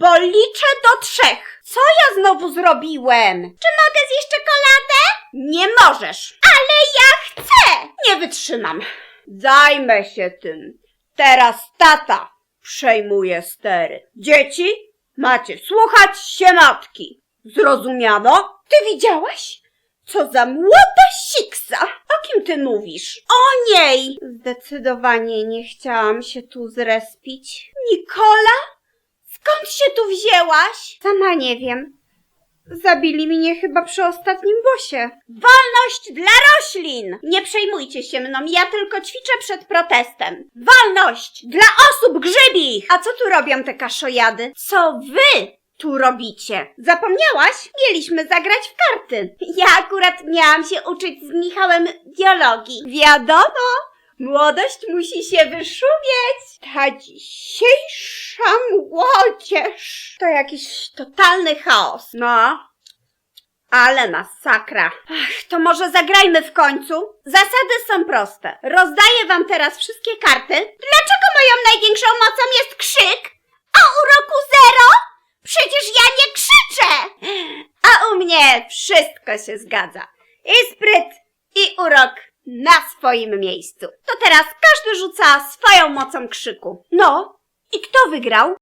bo liczę do trzech. Co ja znowu zrobiłem? Czy mogę zjeść czekoladę? Nie możesz. Ale ja chcę! Nie wytrzymam. Zajmę się tym. Teraz tata przejmuje stery. Dzieci, macie słuchać się matki. Zrozumiano? Ty widziałaś? Co za młoda siksa! O kim ty mówisz? O niej! Zdecydowanie nie chciałam się tu zrespić. Nikola? Skąd się tu wzięłaś? Sama nie wiem. Zabili mnie chyba przy ostatnim bosie. Wolność dla roślin! Nie przejmujcie się mną, ja tylko ćwiczę przed protestem. Wolność dla osób grzybich! A co tu robią te kaszojady? Co wy tu robicie? Zapomniałaś? Mieliśmy zagrać w karty. Ja akurat miałam się uczyć z Michałem biologii. Wiadomo, młodość musi się wyszumieć. Ta dzisiejsza młodzież to jakiś totalny chaos. No, ale masakra. Ach, to może zagrajmy w końcu? Zasady są proste. Rozdaję wam teraz wszystkie karty. Dlaczego moją największą mocą jest krzyk? A u roku zero? Przecież ja nie krzyczę! A u mnie wszystko się zgadza. I spryt, i urok na swoim miejscu. To teraz każdy rzuca swoją mocą krzyku. No, i kto wygrał?